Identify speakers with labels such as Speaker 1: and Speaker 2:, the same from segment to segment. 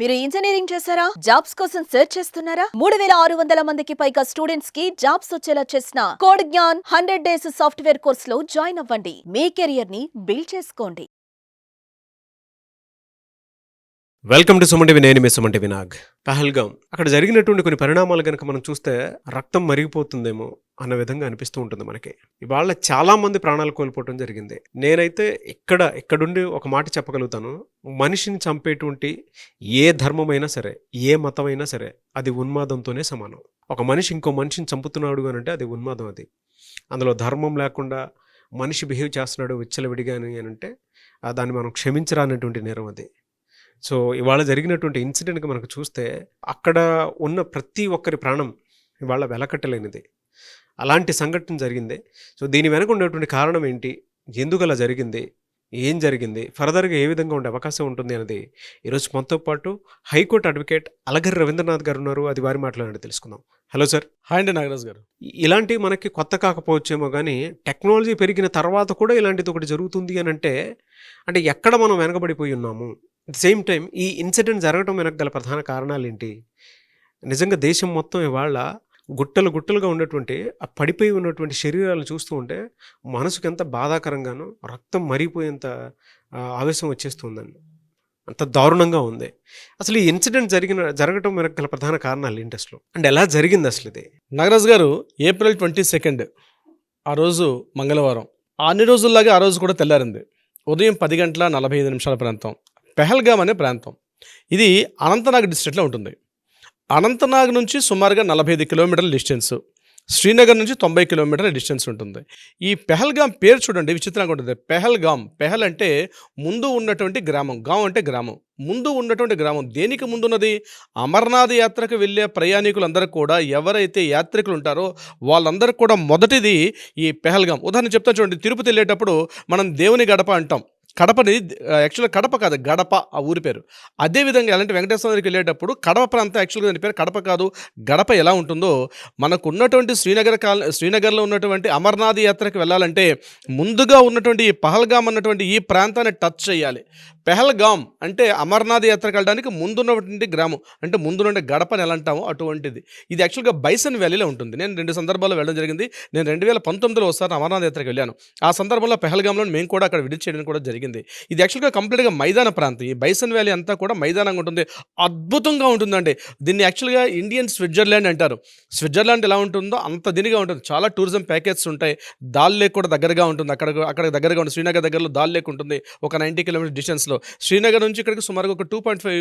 Speaker 1: మీరు ఇంజనీరింగ్ చేశారా? జాబ్స్ కోసం సెర్చ్ చేస్తున్నారా? మూడు వేల ఆరు వందల మందికి పైగా స్టూడెంట్స్కి జాబ్స్ వచ్చేలా చేసిన code Gyan hundred days software కోర్స్లో జాయిన్ అవ్వండి. మీ కెరియర్ని బిల్డ్ చేసుకోండి.
Speaker 2: వెల్కమ్ టు సుమంటివి నేను మీ సుమంటి వినాగ్ పహల్గాం. అక్కడ జరిగినటువంటి కొన్ని పరిణామాలు కనుక మనం చూస్తే రక్తం మరిగిపోతుందేమో అన్న విధంగా అనిపిస్తూ ఉంటుంది మనకి. ఇవాళ చాలా మంది ప్రాణాలు కోల్పోవటం జరిగింది. నేనైతే ఇక్కడ ఇక్కడుండి ఒక మాట చెప్పగలుగుతాను. మనిషిని చంపేటువంటి ఏ ధర్మమైనా సరే ఏ మతమైనా సరే అది ఉన్మాదంతోనే సమానం. ఒక మనిషి ఇంకో మనిషిని చంపుతున్నాడు అని అంటే అది ఉన్మాదం అది. అందులో ధర్మం లేకుండా మనిషి బిహేవ్ చేస్తున్నాడు విచ్చలవిడిగా అని అంటే దాన్ని మనం క్షమించరానటువంటి నేరం అది. సో ఇవాళ జరిగినటువంటి ఇన్సిడెంట్కి మనకు చూస్తే అక్కడ ఉన్న ప్రతి ఒక్కరి ప్రాణం ఇవాళ వెలకట్టలేనిది. అలాంటి సంఘటన జరిగింది. సో దీని వెనక ఉన్నటువంటి కారణం ఏంటి? ఎందుకు అలా జరిగింది? ఏం జరిగింది? ఫర్దర్గా ఏ విధంగా ఉండే అవకాశం ఉంటుంది అనేది ఈరోజు మనతో పాటు హైకోర్టు అడ్వకేట్ అలగరి రవీంద్రనాథ్ గారు ఉన్నారు. అది వారి మాట్లాడండి తెలుసుకుందాం. Hello sir.
Speaker 3: హాయ్ అండి నాగరాజ్ గారు.
Speaker 2: ఇలాంటివి మనకి కొత్త కాకపోవచ్చేమో కానీ టెక్నాలజీ పెరిగిన తర్వాత కూడా ఇలాంటిది ఒకటి జరుగుతుంది అని అంటే అంటే ఎక్కడ మనం వెనకబడిపోయి ఉన్నాము? ద సేమ్ టైం ఈ ఇన్సిడెంట్ జరగడం వెనక గల ప్రధాన కారణాలు ఏంటి నిజంగా దేశం మొత్తం ఇవాళ గుట్టలు గుట్టలుగా ఉన్నటువంటి ఆ పడిపోయి ఉన్నటువంటి శరీరాలను చూస్తూ ఉంటే మనసుకు ఎంత బాధాకరంగానో రక్తం మరిగిపోయేంత ఆవేశం వచ్చేస్తుందండి. అంత దారుణంగా ఉంది. అసలు ఈ ఇన్సిడెంట్ జరిగిన జరగటం వెనక గల ప్రధాన కారణాలు ఏంటి అసలు? అంటే ఎలా జరిగింది అసలు ఇది?
Speaker 3: నాగరాజ్ గారు ఏప్రిల్ ట్వంటీ సెకండ్ ఆ రోజు మంగళవారం. అన్ని రోజుల్లాగా ఆ రోజు కూడా తెల్లారింది. ఉదయం పది గంటల నలభై ఐదు నిమిషాల ప్రాంతం. పెహల్గామ్ అనే ప్రాంతం. ఇది అనంతనాగ్ డిస్ట్రిక్ట్లో ఉంటుంది. అనంతనాగ్ నుంచి సుమారుగా నలభై ఐదు కిలోమీటర్ల డిస్టెన్స్. శ్రీనగర్ నుంచి తొంభై కిలోమీటర్ల డిస్టెన్స్ ఉంటుంది. ఈ పెహల్గాం పేరు చూడండి విచిత్రంగా ఉంటుంది. పెహల్గాం పెహల్ అంటే ముందు ఉన్నటువంటి గ్రామం గాం అంటే గ్రామం. ముందు ఉన్నటువంటి గ్రామం దేనికి ముందున్నది? అమర్నాథ్ యాత్రకు వెళ్ళే ప్రయాణికులందరూ కూడా ఎవరైతే యాత్రికులు ఉంటారో వాళ్ళందరూ కూడా మొదటిది ఈ పెహల్గాం ఉదాహరణ చెప్తా చూడండి తిరుపతి వెళ్ళేటప్పుడు మనం దేవుని గడప అంటాం. కడపని యాక్చువల్గా కడప కాదు గడప ఆ ఊరి పేరు. అదేవిధంగా ఎలాంటి వెంకటేశ్వర దగ్గరికి వెళ్ళేటప్పుడు కడప ప్రాంతం యాక్చువల్గా దాని పేరు కడప కాదు గడప ఎలా ఉంటుందో మనకు ఉన్నటువంటి శ్రీనగర్ కాల శ్రీనగర్లో ఉన్నటువంటి అమర్నాథ్ యాత్రకు వెళ్ళాలంటే ముందుగా ఉన్నటువంటి ఈ పహల్గామ్ అన్నటువంటి ఈ ప్రాంతాన్ని టచ్ చేయాలి. పెహల్గాం అంటే అమర్నాథ్ యాత్రకు వెళ్ళడానికి ముందున్నటువంటి గ్రామం అంటే ముందున్న గడపని ఎలా అంటామో అటువంటిది. ఇది యాక్చువల్గా బైసన్ వ్యాలీలో ఉంటుంది. నేను రెండు సందర్భాల్లో వెళ్ళడం జరిగింది. నేను రెండు వేల పంతొమ్మిదిలో ఒకసారి అమర్నాథ్ యాత్రకు వెళ్ళాను. ఆ సందర్భంలో పెహల్గాంలో మేము కూడా అక్కడ విడిచి చేయడం కూడా జరిగింది. ఇది యాక్చువల్గా కంప్లీట్గా మైదాన ప్రాంతం. ఈ బైసన్ వ్యాలీ అంతా కూడా మైదానంగా ఉంటుంది. అద్భుతంగా ఉంటుందండి. దీన్ని యాక్చువల్గా ఇండియన్ స్విట్జర్లాండ్ అంటారు. స్విట్జర్లాండ్ ఎలా ఉంటుందో అంత దీనిగా ఉంటుంది. చాలా టూరిజం ప్యాకేజెస్ ఉంటాయి. దాల్ లేక్ కూడా దగ్గరగా ఉంటుంది. అక్కడ అక్కడ దగ్గరగా ఉంటుంది శ్రీనగర్ దగ్గరలో దాల్ లేక్ ఉంటుంది. ఒక నైంటీ కిలోమీటర్ డిస్టెన్స్లో శ్రీనగర్ నుంచి ఇక్కడికి సుమారుగా ఒక two point five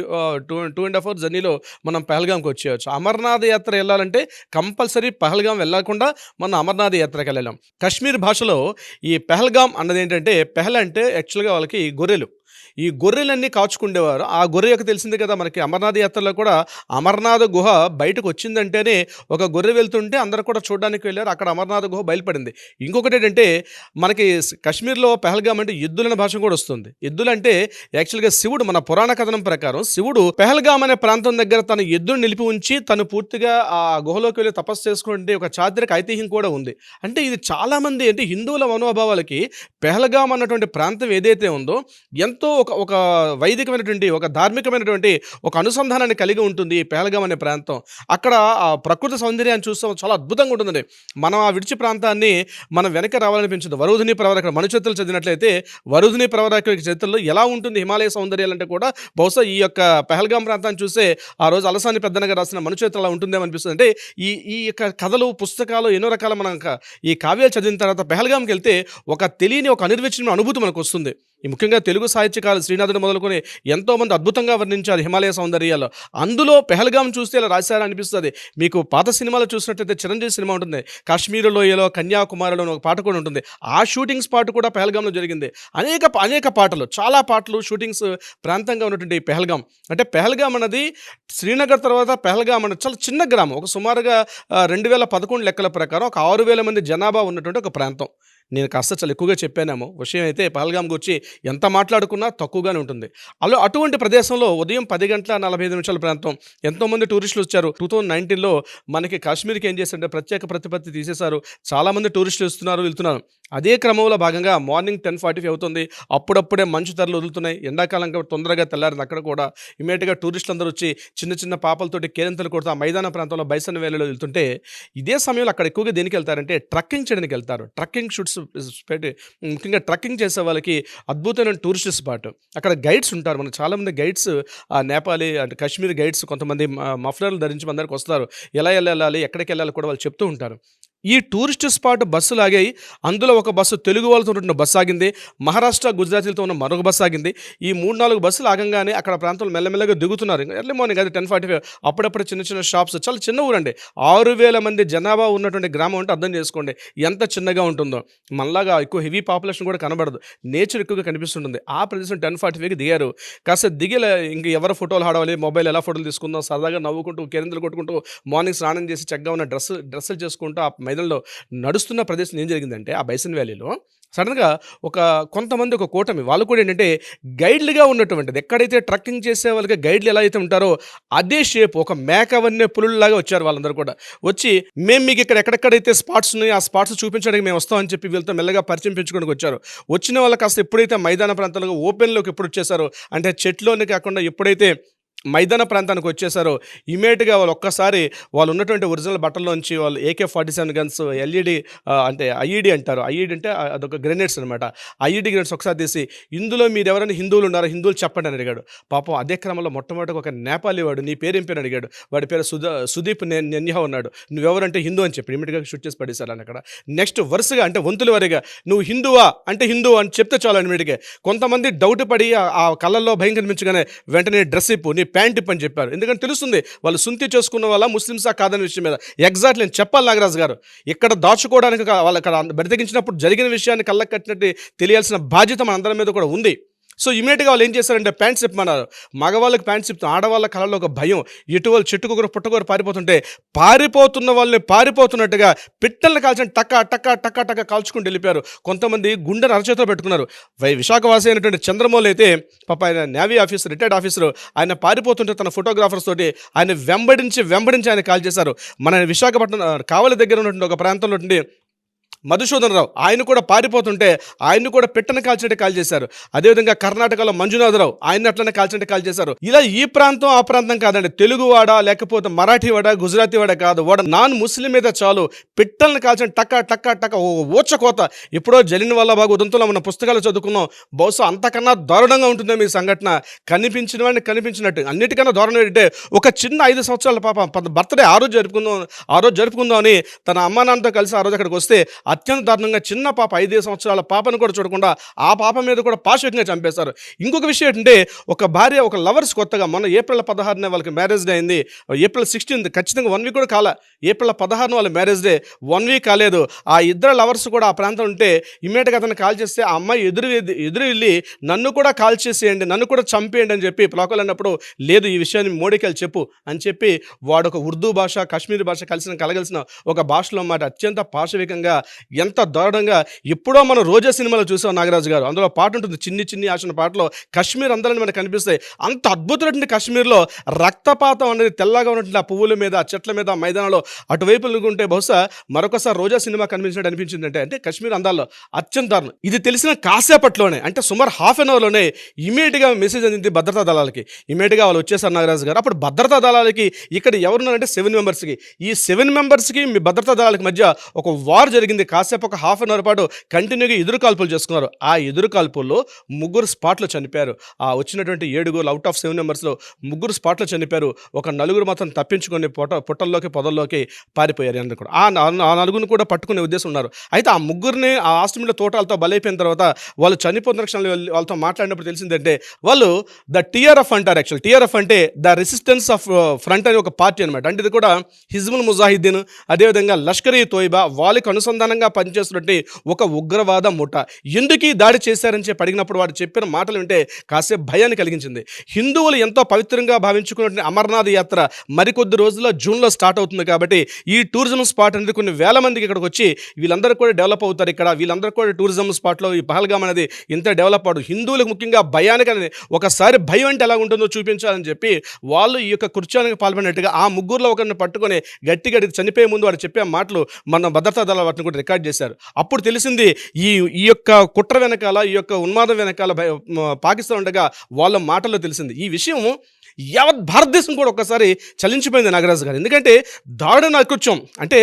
Speaker 3: two two and half hour జర్నీలో మనం పహల్గాంకి వచ్చేయచ్చు. అమర్నాథ్ యాత్ర వెళ్ళాలంటే కంపల్సరీ పహల్గాం వెళ్ళకుండా మనం అమర్నాథ్ యాత్రకి వెళ్ళాం కశ్మీర్ భాషలో ఈ పెహల్గాం అన్నది ఏంటంటే పెహల్ అంటే యాక్చువల్గా వాళ్ళకి గొర్రెలు. ఈ గొర్రెలన్నీ కాచుకుండేవారు. ఆ గొర్రె యొక్క తెలిసింది కదా మనకి అమర్నాథ్ యాత్రలో కూడా అమర్నాథ్ గుహ బయటకు వచ్చిందంటేనే ఒక గొర్రె వెళ్తుంటే అందరూ కూడా చూడడానికి వెళ్ళారు. అక్కడ అమర్నాథ్ గుహ బయలుపడింది. ఇంకొకటి ఏంటంటే మనకి కశ్మీర్లో కాశ్మీర్లో పెహల్గాం అంటే ఎద్దులనే భాష కూడా వస్తుంది. ఎద్దులు అంటే యాక్చువల్గా శివుడు మన పురాణ కథనం ప్రకారం శివుడు పెహల్గాం అనే ప్రాంతం దగ్గర తన ఎద్దును నిలిపి ఉంచి తను పూర్తిగా ఆ గుహలోకి వెళ్ళి తపస్సు చేసుకుంటే ఒక చారిత్రక ఐతిహ్యం కూడా ఉంది. అంటే ఇది చాలామంది అంటే హిందువుల మనోభావాలకి పెహల్గాం అన్నటువంటి ప్రాంతం ఏదైతే ఉందో ఎంత ఒక ఒక వైదికమైనటువంటి ఒక ధార్మికమైనటువంటి ఒక అనుసంధానాన్ని కలిగి ఉంటుంది పేలగం అనే ప్రాంతం. అక్కడ ఆ ప్రకృతి సౌందర్యాన్ని చూస్తాం. చాలా అద్భుతంగా ఉంటుందండి. మనం ఆ విడిచి ప్రాంతాన్ని మనం వెనక రావాలనిపించదు. వరుధుని ప్రవరక మనుచరిత్రలు చదివినట్లయితే వరుధుని ప్రవరక చరిత్రలో ఎలా ఉంటుంది హిమాలయ సౌందర్యాలు అంటే కూడా బహుశా ఈ యొక్క పెహల్గాం ప్రాంతాన్ని చూస్తే ఆ రోజు అలసాని పెద్దనగా రాసిన మనుచరిత్ర అలా ఉంటుందేమో అనిపిస్తుంది. అంటే ఈ ఈ యొక్క కథలు పుస్తకాలు ఎన్నో రకాల మనం ఈ కావ్యాలు చదివిన తర్వాత పెహల్గాంకి వెళ్తే ఒక తెలియని ఒక అనిర్వచనమైన అనుభూతి మనకు వస్తుంది. ఈ ముఖ్యంగా తెలుగు సాహిత్యకారులు శ్రీనాథుడు మొదలుకొని ఎంతోమంది అద్భుతంగా వర్ణించారు హిమాలయ సౌందర్యాలు. అందులో పెహల్గాం చూస్తే ఇలా రాశారని అనిపిస్తుంది. మీకు పాత సినిమాలు చూసినట్టయితే చిరంజీవి సినిమా ఉంటుంది. కాశ్మీర్ లోయలో కన్యాకుమారిలో ఒక పాట కూడా ఉంటుంది. ఆ షూటింగ్ స్పాట్ కూడా పెహల్గాంలో జరిగింది. అనేక అనేక పాటలు చాలా పాటలు షూటింగ్స్ ప్రాంతంగా ఉన్నటువంటి పెహల్గాం. అంటే పెహల్గాం అన్నది శ్రీనగర్ తర్వాత పెహల్గాం అన్నది చాలా చిన్న గ్రామం. ఒక సుమారుగా రెండు వేల పదకొండు లెక్కల ప్రకారం ఒక ఆరు వేల మంది జనాభా ఉన్నటువంటి ఒక ప్రాంతం. నేను కాస్త చాలా ఎక్కువగా చెప్పానేమో. విషయం అయితే పహల్గాం గురించి ఎంత మాట్లాడుకున్నా తక్కువగానే ఉంటుంది. అలా అటువంటి ప్రదేశంలో ఉదయం పది గంటల నలభై ఐదు నిమిషాల ప్రాంతం ఎంతోమంది టూరిస్టులు వచ్చారు. టూ థౌజండ్ నైన్టీన్లో మనకి కాశ్మీర్కి ఏం చేశారంటే ప్రత్యేక ప్రతిపత్తి తీసేశారు. చాలామంది టూరిస్టులు వస్తున్నారు వెళ్తున్నారు. అదే క్రమంలో భాగంగా మార్నింగ్ టెన్ ఫార్టీ ఫైవ్ అవుతుంది. అప్పుడప్పుడే మంచు ధరలు వదులుతున్నాయి. ఎండాకాలం తొందరగా తెల్లారింది అక్కడ కూడా. ఇమీడియట్గా టూరిస్టులు అందరూ వచ్చి చిన్న చిన్న పాపలతోటి కేరింతలు కొడుతూ ఆ మైదాన ప్రాంతంలో బైసన్ వేలలో వెళ్తుంటే ఇదే సమయంలో అక్కడ ఎక్కువగా దేనికి వెళ్తారంటే ట్రక్కింగ్ చేయడానికి వెళ్తారు. ట్రక్కింగ్ షూట్స్ పెట్టి ముఖ్యంగా ట్రక్కింగ్ చేసే వాళ్ళకి అద్భుతమైన టూరిస్ట్ స్పాట్. అక్కడ గైడ్స్ ఉంటారు. మనకు చాలామంది గైడ్స్ ఆ నేపాలీ అంటే కాశ్మీర్ గైడ్స్ కొంతమంది మఫ్లర్లు ధరించి మన దగ్గరకు వస్తారు. ఎలా వెళ్ళాలి ఎక్కడికి వెళ్ళాలి కూడా వాళ్ళు చెప్తూ ఉంటారు. ఈ టూరిస్ట్ స్పాట్ బస్సు ఆగాయి అందులో ఒక బస్సు తెలుగు వాళ్ళతో ఉన్న బస్సు ఆగింది మహారాష్ట్ర గుజరాతీలతో ఉన్న మరొక బస్సు ఆగింది. ఈ మూడు నాలుగు బస్సులు ఆగంగానే అక్కడ ప్రాంతంలో మెల్లమెల్లగా దిగుతున్నారు. ఎర్లీ మార్నింగ్ అది టెన్ ఫార్టీ ఫైవ్ అప్పుడప్పుడు చిన్న చిన్న షాప్స్ చాలా చిన్న ఊరండి. ఆరు వేల మంది జనాభా ఉన్నటువంటి గ్రామం అంటే అర్థం చేసుకోండి ఎంత చిన్నగా ఉంటుందో. మళ్ళాగా ఎక్కువ హెవీ పాపులేషన్ కూడా కనబడదు. నేచర్ ఎక్కువగా కనిపిస్తుంటుంది. ఆ ప్రదేశం టెన్ ఫార్టీ ఫైవ్కి దిగారు. కాస్త దిగి ఇంక ఎవరు ఫోటోలు ఆడవాలి మొబైల్ ఎలా ఫోటోలు తీసుకుందాం సరదాగా నవ్వుకుంటూ కేరింతలు కొట్టుకుంటూ మార్నింగ్ స్నానం చేసి చక్కగా ఉన్న డ్రెస్ డ్రెస్సులు చేసుకుంటూ ఆ మైదానంలో నడుస్తున్న ప్రదేశం ఏం జరిగిందంటే ఆ బైసన్ వ్యాలీలో సడన్గా ఒక కొంతమంది ఒక కూటమి వాళ్ళు కూడా ఏంటంటే గైడ్లుగా ఉన్నటువంటిది ఎక్కడైతే ట్రక్కింగ్ చేసే వాళ్ళకి గైడ్లు ఎలా అయితే ఉంటారో అదే షేప్ ఒక మేక వన్నే పులుల్లాగా వచ్చారు వాళ్ళందరూ కూడా. వచ్చి మేము మీకు ఇక్కడ ఎక్కడెక్కడైతే స్పాట్స్ ఉన్నాయో ఆ స్పాట్స్ చూపించడానికి మేము వస్తామని చెప్పి వీళ్ళతో మెల్లగా పరిచయం పెంచుకోవడానికి వచ్చారు. వచ్చిన వాళ్ళు కాస్త ఎప్పుడైతే మైదాన ప్రాంతాలకు ఓపెన్లోకి ఎప్పుడు వచ్చేసారో అంటే చెట్లోనే కాకుండా ఎప్పుడైతే మైదాన ప్రాంతానికి వచ్చేసారో ఇమీడియట్గా వాళ్ళు ఒక్కసారి వాళ్ళు ఉన్నటువంటి ఒరిజినల్ బట్టల్లోంచి వాళ్ళు AK forty seven guns LED అంటే ఐఈడి అంటారు. ఐఈడి అంటే అదొక గ్రెనేడ్స్ అనమాట ఐఈడి గ్రెనేడ్స్ ఒకసారి తీసి ఇందులో మీరు ఎవరైనా హిందువులు ఉన్నారో? హిందువులు చెప్పండి అని అడిగాడు. పాపం అదే క్రమంలో మొట్టమొదటి ఒక నేపాలి వాడు నీ పేరు ఏం పేరు అడిగాడు. వాడి పేరు సుధా సుదీప్ నె- నెన్యా ఉన్నాడు. నువ్వెవరంటే హిందూ అని చెప్పి ఇమీడియట్గా షూట్ చేసి పడేశారు అని అక్కడ. నెక్స్ట్ వరుసగా అంటే వంతుల వారిగా నువ్వు హిందువా? అంటే హిందూ అని చెప్తే చాలు ఇమీడియట్గా. కొంతమంది డౌట్ పడి ఆ- ఆ కళ్ళల్లో భయం కనిపించగానే వెంటనే డ్రెస్ ఇప్పు నీ ప్యాంట్ అని చెప్పారు. ఎందుకంటే తెలుస్తుంది వాళ్ళు సుంతి చేసుకున్న వాళ్ళ ముస్లింసా కాదనే విషయం మీద. ఎగ్జాక్ట్లీ నేను చెప్పాలి నాగరాజు గారు. ఇక్కడ దాచుకోవడానికి వాళ్ళు అక్కడ బ్రతికించినప్పుడు జరిగిన విషయాన్ని కళ్ళకి కట్టినట్టు తెలియాల్సిన బాధ్యత మన అందరి మీద కూడా ఉంది. సో ఇమీడియట్గా వాళ్ళు ఏం చేశారంటే ప్యాంట్ చెప్పమన్నారు మగవాళ్ళకి ప్యాంట్ చెప్తూ ఆడవాళ్ళ కళలో ఒక భయం. ఎటు చెట్టుకొకరు పుట్టకొకరు పారిపోతుంటే పారిపోతున్న వాళ్ళని పారిపోతున్నట్టుగా పిట్టల్ని కాల్చిన టక్క టక్క టక్క టక్క కాల్చుకుంటూ వెళ్ళిపోయారు. కొంతమంది గుండెను అరచేతిలో పెట్టుకున్నారు. వై విశాఖవాసి అయినటువంటి చంద్రమౌళి అయితే పాప ఆయన నేవీ ఆఫీసర్ రిటైర్డ్ ఆఫీసర్ ఆయన పారిపోతుంటే తన ఫోటోగ్రాఫర్స్ తోటి ఆయన వెంబడించి వెంబడించి ఆయన కాల్ చేశారు. మన విశాఖపట్నం కావలి దగ్గర ఉన్నటువంటి ఒక ప్రాంతంలో మధుసూదనరావు మధుసూదన్ రావు ఆయన కూడా పారిపోతుంటే ఆయన్ని కూడా పెట్టని కాల్చంటే కాల్ చేశారు. అదేవిధంగా కర్ణాటకలో మంజునాథరావు ఆయన అట్లనే కాల్చంటే కాల్ చేశారు. ఇలా ఈ ప్రాంతం ఆ ప్రాంతం కాదండి. తెలుగువాడ లేకపోతే మరాఠీ వాడ గుజరాతీ వాడ కాదు. వాడ నాన్ ముస్లిం మీద చాలు పిట్టల్ని కాల్చిన టక్క టక్క టక్క ఓ ఊచకోత ఎప్పుడో జలిన్ వల్ల బాగు ఉదంతంలో మన పుస్తకాలు చదువుకున్నాం. బహుశా అంతకన్నా దారుణంగా ఉంటుందో మీ సంఘటన. కనిపించిన వాడిని కనిపించినట్టు. అన్నిటికన్నా దారుణం ఏంటంటే ఒక చిన్న ఐదు సంవత్సరాల పాప. బర్త్డే ఆ రోజు జరుపుకుందాం ఆ రోజు జరుపుకుందాం అని తన అమ్మానాన్నతో కలిసి ఆ రోజు అక్కడికి వస్తే అత్యంత దారుణంగా చిన్న పాప ఐదు సంవత్సరాల పాపను కూడా చూడకుండా ఆ పాప మీద కూడా పాశవికంగా చంపేశారు. ఇంకొక విషయం ఏంటంటే ఒక భార్య ఒక లవర్స్ కొత్తగా మొన్న ఏప్రిల్ పదహారున వాళ్ళకి మ్యారేజ్ డే అయింది. ఏప్రిల్ సిక్స్టీన్త్ ఖచ్చితంగా వన్ వీక్ కూడా కాల. ఏప్రిల్ పదహారున వాళ్ళ మ్యారేజ్ డే వన్ వీక్ కాలేదు. ఆ ఇద్దరు లవర్స్ కూడా ఆ ప్రాంతం ఉంటే ఇమీడియట్గా అతను కాల్ చేస్తే ఆ అమ్మాయి ఎదురు ఎదురు వెళ్ళి నన్ను కూడా కాల్ చేసేయండి నన్ను కూడా చంపేయండి అని చెప్పి ప్లాకల్ అన్నప్పుడు లేదు ఈ విషయాన్ని మోడీకి చెప్పు అని చెప్పి వాడు ఒక ఉర్దూ భాష కాశ్మీరీ భాష కలిసిన కలగలిసిన ఒక భాషలో మాట అత్యంత పాశవికంగా ఎంత దారుణంగా ఎప్పుడో మనం రోజా సినిమాలో చూసాం నాగరాజు గారు. అందులో పాట ఉంటుంది చిన్ని చిన్ని ఆశన పాటలో కాశ్మీర్ అందరిని మనకు కనిపిస్తాయి. అంత అద్భుతమైనటువంటి కాశ్మీర్లో రక్తపాతం అనేది తెల్లగా ఉన్నటువంటి ఆ పువ్వుల మీద ఆ చెట్ల మీద మైదానంలో అటువైపు ఉంటే బహుశా మరొకసారి రోజా సినిమా కనిపించినట్టు అనిపించింది అంటే అంటే కాశ్మీర్ అందాల్లో అత్యంత దారుణం. ఇది తెలిసిన కాసేపట్లోనే అంటే సుమారు హాఫ్ అన్ అవర్లోనే ఇమీడియట్గా మెసేజ్ అందింది భద్రతా దళాలకి. ఇమీడియట్గా వాళ్ళు వచ్చేసారు నాగరాజు గారు. అప్పుడు భద్రతా దళాలకి ఇక్కడ ఎవరున్నారంటే సెవెన్ మెంబర్స్కి. ఈ సెవెన్ మెంబర్స్కి మీ భద్రతా దళాలకి మధ్య ఒక వార్ జరిగింది. కాసేపు ఒక హాఫ్ అన్ అవర్ పాటు కంటిన్యూగా ఎదురు కాల్పులు చేసుకున్నారు. ఆ ఎదురు కాల్పుల్లో ముగ్గురు స్పాట్లో చనిపోయారు. ఆ వచ్చినటువంటి ఏడుగురు అవుట్ ఆఫ్ సెవెన్ మెంబర్స్లో ముగ్గురు స్పాట్లో చనిపోయారు. ఒక నలుగురు మాత్రం తప్పించుకొని పొట పుట్టల్లోకి పొదల్లోకి పారిపోయారు అందరు కూడా. ఆ ఆ నలుగురిని కూడా పట్టుకునే ఉద్దేశం ఉన్నారు. అయితే ఆ ముగ్గురిని ఆ ఆస్ట్రేలియా తోటాలతో బలైపోయిన తర్వాత వాళ్ళు చనిపోతున్న క్షణంలో వాళ్ళతో మాట్లాడినప్పుడు తెలిసిందంటే వాళ్ళు ద టీఆర్ఎఫ్ అంటారు యాక్చువల్ టీఆర్ఎఫ్ అంటే ద రెసిస్టెన్స్ ఆఫ్ ఫ్రంట్ అనే ఒక పార్టీ అనమాట అంటే ఇది కూడా హిజ్బుల్ ముజాహిద్దీన్ అదేవిధంగా లష్కర్ ఈ తోయిబా వాళ్ళకి అనుసంధానం ప్రధానంగా పనిచేస్తున్నటువంటి ఒక ఉగ్రవాద ముఠ ఎందుకు ఈ దాడి చేశారని చెప్పి అడిగినప్పుడు వాడు చెప్పిన మాటలు వింటే కాసేపు భయాన్ని కలిగించింది. హిందువులు ఎంతో పవిత్రంగా భావించుకున్నటువంటి అమర్నాథ్ యాత్ర మరికొద్ది రోజుల్లో జూన్లో స్టార్ట్ అవుతుంది కాబట్టి ఈ టూరిజం స్పాట్ అనేది కొన్ని వేల మందికి ఇక్కడికి వచ్చి వీళ్ళందరూ కూడా డెవలప్ అవుతారు ఇక్కడ. వీళ్ళందరూ కూడా టూరిజం స్పాట్లో ఈ పహల్గామ్ అనేది ఇంత డెవలప్ అవడం హిందువులకు ముఖ్యంగా భయానికి అనేది ఒకసారి భయం అంటే ఎలా ఉంటుందో చూపించాలని చెప్పి వాళ్ళు ఈ యొక్క కృత్యానికి పాల్పడినట్టుగా ఆ ముగ్గురులో ఒకరిని పట్టుకొని గట్టి చనిపోయే ముందు వాడు చెప్పే మాటలు మన భద్రతా దళాలు వాటిని కూడా రికార్డ్ చేశారు. అప్పుడు తెలిసింది ఈ ఈ యొక్క కుట్ర వెనకాల ఈ యొక్క ఉన్మాదం వెనకాల పాకిస్తాన్ ఉండగా వాళ్ళ మాటల్లో తెలిసింది. ఈ విషయం యావత్ భారతదేశం కూడా ఒక్కసారి చలించిపోయింది నాగరాజు గారు. ఎందుకంటే దారుణ నకృత్యం. అంటే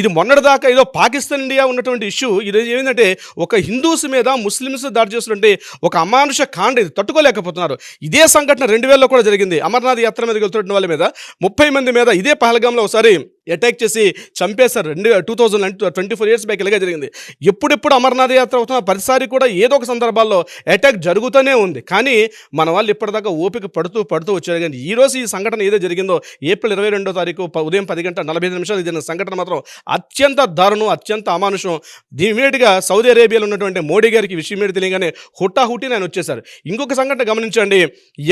Speaker 3: ఇది మొన్నటిదాకా ఏదో పాకిస్తాన్ ఇండియా ఉన్నటువంటి ఇష్యూ. ఇది ఏంటంటే ఒక హిందూస్ మీద ముస్లిమ్స్ దాడి చేస్తుంటే ఒక అమానుష కాండ ఇది తట్టుకోలేకపోతున్నారు. ఇదే సంఘటన రెండు వేలలో కూడా జరిగింది. అమర్నాథ్ యాత్ర మీద వెళ్తున్న వాళ్ళ మీద ముప్పై మంది మీద ఇదే పహల్గాంలో ఒకసారి అటాక్ చేసి చంపేశారు. రెండు two thousand twenty four years back ఇలాగే జరిగింది. ఎప్పుడెప్పుడు అమర్నాథ్ యాత్ర అవుతున్న ప్రతిసారి కూడా ఏదో ఒక సందర్భాల్లో అటాక్ జరుగుతూనే ఉంది. కానీ మన వాళ్ళు ఇప్పటిదాకా ఓపిక పడుతూ పడుతూ వచ్చారు. కానీ ఈ ఈ సంఘటన ఏదో జరిగిందో ఏప్రిల్ ఇరవై రెండో తారీఖు ఉదయం పది గంటల నలభై ఐదు నిమిషాలు జరిగిన సంఘటన మాత్రం అత్యంత దారుణం అత్యంత అమానుషం. దీని ఇమీడియట్గా సౌదీ అరేబియాలో ఉన్నటువంటి మోడీ గారికి విషయం మీద తెలియగానే హుటాహుటి ఆయన వచ్చేసారు ఇంకొక సంఘటన గమనించండి.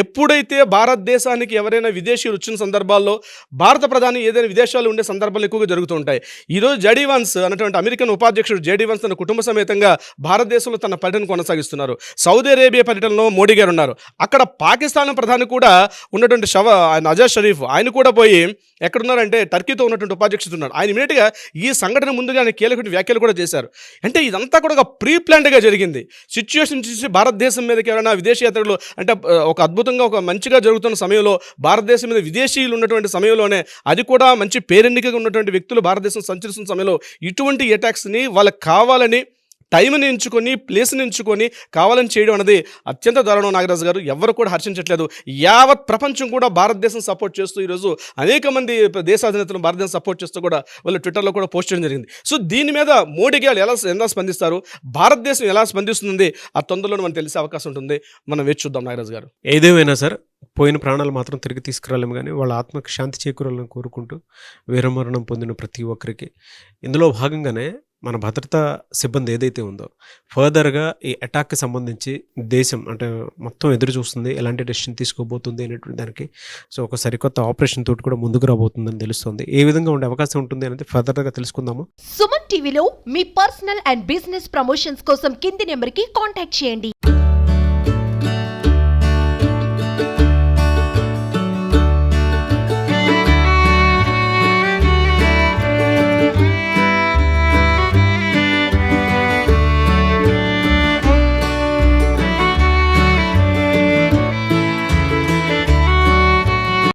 Speaker 3: ఎప్పుడైతే భారతదేశానికి ఎవరైనా విదేశీయులు వచ్చిన సందర్భాల్లో భారత ప్రధాని ఏదైనా విదేశాలు ఉండే సందర్భాలు ఎక్కువగా జరుగుతూ ఉంటాయి. ఈరోజు జేడీ వన్స్ అన్నటువంటి అమెరికన్ ఉపాధ్యక్షుడు జేడీ వన్స్ తన కుటుంబ సమేతంగా భారతదేశంలో తన పర్యటన కొనసాగిస్తున్నారు. సౌదీ అరేబియా పర్యటనలో మోడీ గారు ఉన్నారు. అక్కడ పాకిస్తాన్ ప్రధాని కూడా ఉన్నటువంటి షవ ఆయన అజాజ్ షరీఫ్ ఆయన కూడా పోయి ఎక్కడున్నారంటే టర్కీతో ఉన్నటువంటి ఉపాధ్యక్షుడు ఉన్నారు ఆయన ఇమీడియట్గా ఈ సంఘటన ముందుగానే కీలక వ్యాఖ్యలు కూడా చేశారు. అంటే ఇదంతా కూడా ఒక ప్రీ ప్లాన్డ్గా జరిగింది. సిచ్యువేషన్ చూసి భారతదేశం మీదకి ఎవరైనా విదేశీ అంటే ఒక అద్భుతంగా ఒక మంచిగా జరుగుతున్న సమయంలో భారతదేశం మీద విదేశీయులు ఉన్నటువంటి సమయంలోనే అది కూడా మంచి ఎన్నికగా ఉన్నటువంటి వ్యక్తులు భారతదేశం సంచరిస్తున్న సమయంలో ఇటువంటి అటాక్స్ని వాళ్ళకి కావాలని టైంని ఎంచుకొని ప్లేస్ని ఎంచుకొని కావాలని చేయడం అనేది అత్యంత దారుణం. నాగరాజు గారు ఎవరు కూడా హర్షించట్లేదు. యావత్ ప్రపంచం కూడా భారతదేశం సపోర్ట్ చేస్తూ ఈరోజు అనేక మంది దేశాధినేతలు భారతదేశం సపోర్ట్ చేస్తూ కూడా వాళ్ళు ట్విట్టర్లో కూడా పోస్ట్ చేయడం జరిగింది. సో దీని మీద మోడీ గారు ఎలా ఎలా స్పందిస్తారు? భారతదేశం ఎలా స్పందిస్తుంది? ఆ తొందరలో మనం తెలిసే అవకాశం ఉంటుంది. మనం వేచి చూద్దాం నాగరాజు గారు.
Speaker 2: ఏదేమైనా సార్ పోయిన ప్రాణాలు మాత్రం తిరిగి తీసుకురాలేము కానీ వాళ్ళ ఆత్మకి శాంతి చేకూరాలని కోరుకుంటూ వీరమరణం పొందిన ప్రతి ఒక్కరికి. ఇందులో భాగంగానే మన భద్రతా సిబ్బంది ఏదైతే ఉందో ఫర్దర్గా ఈ అటాక్కి సంబంధించి దేశం అంటే మొత్తం ఎదురు చూస్తుంది ఎలాంటి డెసిషన్ తీసుకోబోతుంది అనేటువంటి దానికి. సో ఒక సరికొత్త ఆపరేషన్ తోటి కూడా ముందుకు రాబోతుందని తెలుస్తుంది. ఏ విధంగా ఉండే అవకాశం ఉంటుంది అనేది ఫర్దర్గా తెలుసుకుందాము.
Speaker 4: సుమన్ టీవీలో మీ పర్సనల్ అండ్ బిజినెస్ ప్రమోషన్స్ కోసం కింది నెంబర్కి కాంటాక్ట్ చేయండి.